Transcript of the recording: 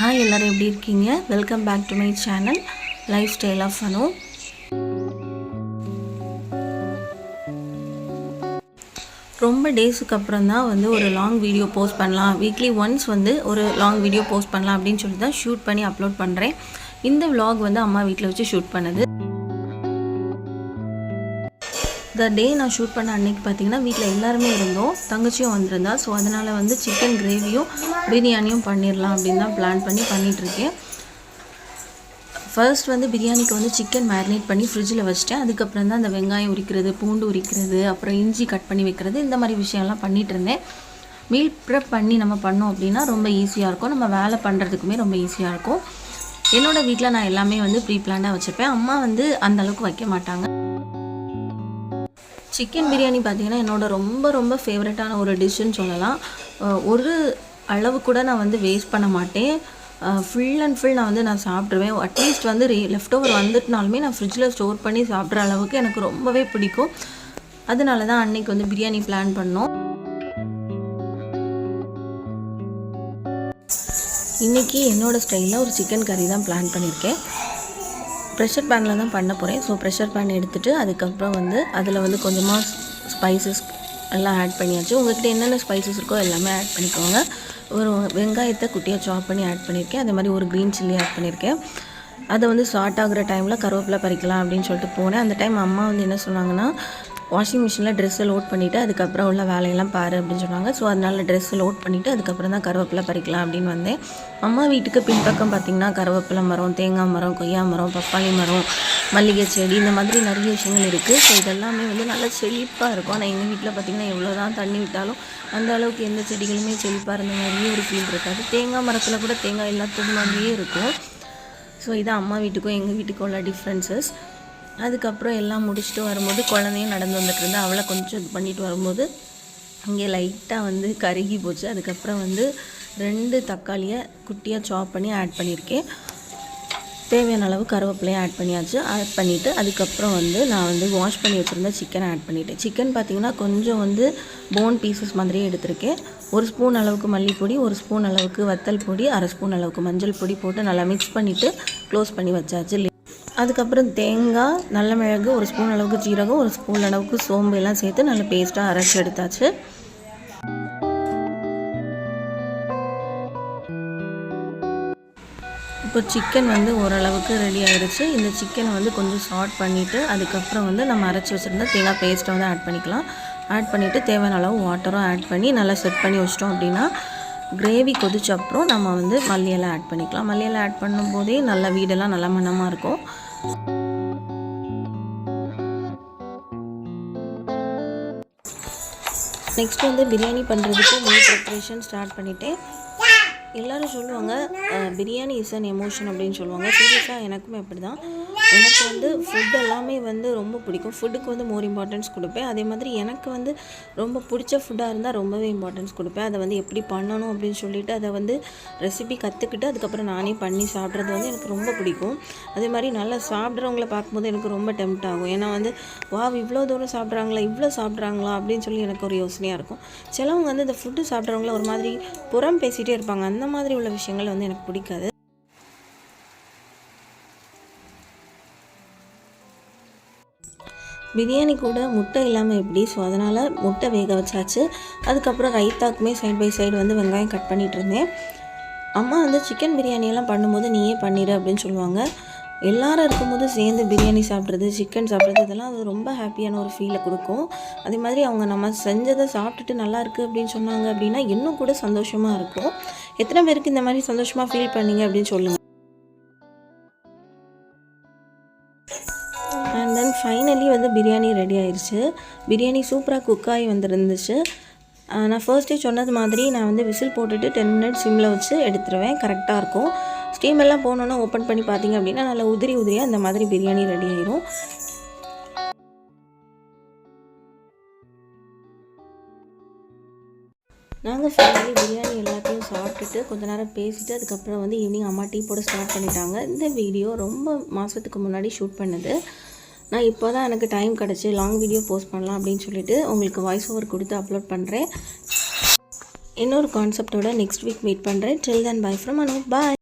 Hi எல்லோரும் எப்படி இருக்கீங்க? Welcome back to my channel lifestyle of Anu ரொம்ப டேஸுக்கு அப்புறம் தான் வந்து ஒரு லாங் வீடியோ போஸ்ட் பண்ணலாம். வீக்லி ஒன்ஸ் வந்து ஒரு லாங் வீடியோ போஸ்ட் பண்ணலாம் அப்படின்னு சொல்லி தான் ஷூட் பண்ணி அப்லோட் பண்ணுறேன் இந்த விலாக் வந்து அம்மா வீட்டில் வச்சு ஷூட் பண்ணுது. த டே நான் ஷூட் பண்ண அன்னைக்கு பார்த்தீங்கன்னா வீட்டில் எல்லாருமே இருந்தோம். தங்கச்சியும் வந்திருந்தா. ஸோ அதனால் வந்து சிக்கன் கிரேவியும் பிரியாணியும் பண்ணிடலாம் அப்படின்னு தான் பிளான் பண்ணி பண்ணிகிட்ருக்கேன் ஃபர்ஸ்ட் வந்து பிரியாணிக்கு வந்து சிக்கன் மேரினேட் பண்ணி ஃப்ரிட்ஜில் வச்சுட்டேன். அதுக்கப்புறம் தான் அந்த வெங்காயம் உரிக்கிறது பூண்டு உரிக்கிறது அப்புறம் இஞ்சி கட் பண்ணி வைக்கிறது இந்த மாதிரி விஷயம்லாம் பண்ணிகிட்டு இருந்தேன். மீல் ப்ரெப் பண்ணி நம்ம பண்ணோம் அப்படின்னா ரொம்ப ஈஸியாக இருக்கும். நம்ம வேலை பண்ணுறதுக்குமே ரொம்ப ஈஸியாக இருக்கும். என்னோடய வீட்டில் நான் எல்லாமே வந்து ப்ரீ பிளான்டாக வச்சுருப்பேன். அம்மா வந்து அந்தளவுக்கு வைக்க மாட்டாங்க. சிக்கன் பிரியாணி பார்த்தீங்கன்னா என்னோட ரொம்ப ரொம்ப ஃபேவரட்டான ஒரு டிஷ்ஷுன்னு சொல்லலாம். ஒரு அளவு கூட நான் வந்து வேஸ்ட் பண்ண மாட்டேன். ஃபுல் அண்ட் ஃபுல் நான் வந்து நான் சாப்பிட்ருவேன் அட்லீஸ்ட் வந்து லெஃப்ட் ஓவர் வந்துட்டுனாலுமே நான் ஃப்ரிட்ஜில் ஸ்டோர் பண்ணி சாப்பிட்ற அளவுக்கு எனக்கு ரொம்பவே பிடிக்கும். அதனால தான் அன்னைக்கு வந்து பிரியாணி பிளான் பண்ணோம். இன்றைக்கி என்னோடய ஸ்டைலில் ஒரு சிக்கன் கறி தான் பிளான் பண்ணியிருக்கேன். ப்ரெஷர் பேனில் தான் பண்ண போகிறேன் ஸோ ப்ரெஷர் பேன் எடுத்துகிட்டு அதுக்கப்புறம் வந்து அதில் வந்து கொஞ்சமாக ஸ்பைசஸ் எல்லாம் ஆட் பண்ணியாச்சு. உங்கள்கிட்ட என்னென்ன ஸ்பைசஸ் இருக்கோ எல்லாமே ஆட் பண்ணிக்கோங்க. ஒரு வெங்காயத்தை குட்டியாக சாப் பண்ணி ஆட் பண்ணியிருக்கேன். அதே மாதிரி ஒரு க்ரீன் சில்லி ஆட் பண்ணியிருக்கேன். அதை வந்து ஷார்ட் ஆகுற டைமில் கருவேப்பிலை பறிக்கலாம் அப்படின்னு சொல்லிட்டு போனேன். அந்த டைம் அம்மா வந்து என்ன சொன்னாங்கன்னா வாஷிங் மிஷினில் ட்ரெஸ்ஸை லோட் பண்ணிவிட்டு அதுக்கப்புறம் உள்ள வேலையெல்லாம் பாரு அப்படின்னு சொன்னாங்க. ஸோ அதனால ட்ரெஸ்ஸை லோட் பண்ணிவிட்டு அதுக்கப்புறம் தான் கருவேப்பிலை பறிக்கலாம் அப்படின்னு வந்தேன். அம்மா வீட்டுக்கு பின்பக்கம் பார்த்திங்கன்னா கருவேப்பிலை மரம் தேங்காய் மரம் கொய்யா மரம் பப்பாளி மரம் மல்லிகை செடி இந்த மாதிரி நிறைய விஷயங்கள் இருக்குது ஸோ இதெல்லாமே வந்து நல்லா செழிப்பாக இருக்கும். ஆனால் எங்கள் வீட்டில் பார்த்திங்கன்னா எவ்வளோ தான் தண்ணி விட்டாலும் அந்த அளவுக்கு எந்த செடிகளுமே செழிப்பாக இருந்த மாதிரியே ஒரு ஃபீல் இருக்காது. தேங்காய் மரத்தில் கூட தேங்காய் இல்லாதது மாதிரியே இருக்கும். ஸோ இது அம்மா வீட்டுக்கும் எங்கள் வீட்டுக்கும் உள்ள டிஃப்ரென்சஸ் அதுக்கப்புறம் எல்லாம் முடிச்சுட்டு வரும்போது குழந்தையும் நடந்து வந்துட்டு இருந்தா அவளை கொஞ்சம் இது பண்ணிட்டு வரும்போது அங்கே லைட்டாக வந்து கருகி போச்சு. அதுக்கப்புறம் வந்து ரெண்டு தக்காளியை குட்டியாக சாப் பண்ணி ஆட் பண்ணியிருக்கேன். தேவையான அளவு கருவேப்பிலையும் ஆட் பண்ணியாச்சு. ஆட் பண்ணிவிட்டு அதுக்கப்புறம் வந்து நான் வந்து வாஷ் பண்ணி வச்சுருந்த சிக்கனை ஆட் பண்ணிவிட்டேன் சிக்கன் பார்த்திங்கன்னா கொஞ்சம் வந்து போன் பீசஸ் மாதிரியே எடுத்திருக்கேன். ஒரு ஸ்பூன் அளவுக்கு மல்லிப்பொடி ஒரு ஸ்பூன் அளவுக்கு வத்தல் பொடி அரை ஸ்பூன் அளவுக்கு மஞ்சள் பொடி போட்டு நல்லா மிக்ஸ் பண்ணிவிட்டு க்ளோஸ் பண்ணி வச்சாச்சு. அதுக்கப்புறம் தேங்காய் நல்ல மிளகு ஒரு ஸ்பூன் அளவுக்கு ஜீரகம் ஒரு ஸ்பூன் அளவுக்கு சோம்பு எல்லாம் சேர்த்து நல்ல பேஸ்ட்டாக அரைச்சி எடுத்தாச்சு. இப்போ சிக்கன் வந்து ஓரளவுக்கு ரெடி ஆயிடுச்சு இந்த சிக்கனை வந்து கொஞ்சம் ஷார்ட் பண்ணிவிட்டு அதுக்கப்புறம் வந்து நம்ம அரைச்சி வச்சுருந்த தேங்காய் பேஸ்ட்டை வந்து ஆட் பண்ணிக்கலாம். ஆட் பண்ணிவிட்டு தேவையான அளவு வாட்டரும் ஆட் பண்ணி நல்லா செட் பண்ணி வச்சிட்டோம் அப்படின்னா கிரேவி கொதிச்ச அப்புறம் நம்ம வந்து மல்லியெல்லாம் ஆட் பண்ணிக்கலாம். மல்லியெல்லாம் ஆட் பண்ணும்போதே நல்லா வீடெல்லாம் நல்ல மணமாக இருக்கும். நெக்ஸ்ட் வந்து பிரியாணி பண்ணுறதுக்கு மீல் ப்ரிப்ரேஷன் ஸ்டார்ட் பண்ணிவிட்டேன் எல்லாரும் சொல்லுவாங்க அஹ், பிரியாணி இஸ் அன் எமோஷன் அப்படின்னு சொல்லுவாங்க. சீரியஸாக எனக்குமே அப்படி தான் எனக்கு வந்து ஃபுட் எல்லாமே வந்து ரொம்ப பிடிக்கும். ஃபுட்டுக்கு வந்து மோர் இம்பார்ட்டன்ஸ் கொடுப்பேன். அதே மாதிரி எனக்கு வந்து ரொம்ப பிடிச்ச ஃபுட்டாக இருந்தால் ரொம்பவே இம்பார்ட்டன்ஸ் கொடுப்பேன். அதை வந்து எப்படி பண்ணணும் அப்படின்னு சொல்லிட்டு அதை வந்து ரெசிபி கற்றுக்கிட்டு அதுக்கப்புறம் நானே பண்ணி சாப்பிட்றது வந்து எனக்கு ரொம்ப பிடிக்கும். அதே மாதிரி நல்லா சாப்பிட்றவங்கள பார்க்கும்போது எனக்கு ரொம்ப டெம்ட் ஆகும். ஏன்னா வந்து வா இவ்வளோ தூரம் சாப்பிட்றாங்களா? இவ்வளோ சாப்பிட்றாங்களா? அப்படின்னு சொல்லி எனக்கு ஒரு யோசனையாக இருக்கும். சிலவங்க வந்து இந்த ஃபுட்டு சாப்பிட்றவங்கள ஒரு மாதிரி புறம் பேசிகிட்டே இருப்பாங்க. அந்த மாதிரி உள்ள விஷயங்கள் வந்து எனக்கு பிடிக்காது. பிரியாணி கூட முட்டை இல்லாமல் எப்படி? ஸோ அதனால் முட்டை வேக வச்சாச்சு. அதுக்கப்புறம் ரைத்தாக்குமே சைட் பை சைடு வந்து வெங்காயம் கட் பண்ணிகிட்டு இருந்தேன். அம்மா வந்து சிக்கன் பிரியாணியெல்லாம் பண்ணும்போது நீயே பண்ணிடு அப்படின்னு சொல்லுவாங்க. எல்லாரும் இருக்கும்போது சேர்ந்து பிரியாணி சாப்பிட்றது சிக்கன் சாப்பிட்றது இதெல்லாம் அது ரொம்ப ஹாப்பியான ஒரு ஃபீலை கொடுக்கும். அதே மாதிரி அவங்க நம்ம செஞ்சதை சாப்பிட்டுட்டு நல்லா இருக்குது அப்படின்னு சொன்னாங்க அப்படின்னா இன்னும் கூட சந்தோஷமாக இருக்கும். எத்தனை பேருக்கு இந்த மாதிரி சந்தோஷமாக ஃபீல் பண்ணீங்க அப்படின்னு சொல்லுங்கள் பிரியாணி ரெடி ஆயிடுச்சு பிரியாணி சூப்பராக குக் ஆகி வந்துருந்துச்சு. நான் ஃபர்ஸ்டே சொன்னது மாதிரி நான் வந்து விசில் போட்டுட்டு டென் மினிட்ஸ் சிம்மில் வச்சு எடுத்துருவேன். கரெக்டாக இருக்கும். ஸ்டீம் எல்லாம் போனோன்னே ஓப்பன் பண்ணி பார்த்தீங்க அப்படின்னா நல்லா உதிரி உதிரியாக இந்த மாதிரி பிரியாணி ரெடி ஆயிரும். நாங்கள் ஃபேமிலி பிரியாணி எல்லாத்தையும் சாப்பிட்டுட்டு கொஞ்ச நேரம் பேசிட்டு அதுக்கப்புறம் வந்து ஈவினிங் அம்மா டீ போட ஸ்டார்ட் பண்ணிட்டாங்க. இந்த வீடியோ ரொம்ப மாதத்துக்கு முன்னாடி ஷூட் பண்ணது. நான் இப்போ தான் எனக்கு டைம் கிடச்சி லாங் வீடியோ போஸ்ட் பண்ணலாம் அப்படின்னு சொல்லிட்டு உங்களுக்கு வாய்ஸ் ஓவர் கொடுத்து அப்லோட் பண்ணுறேன் இன்னொரு கான்செப்டோட நெக்ஸ்ட் வீக் மீட் பண்ணுறேன் till then bye from Anu bye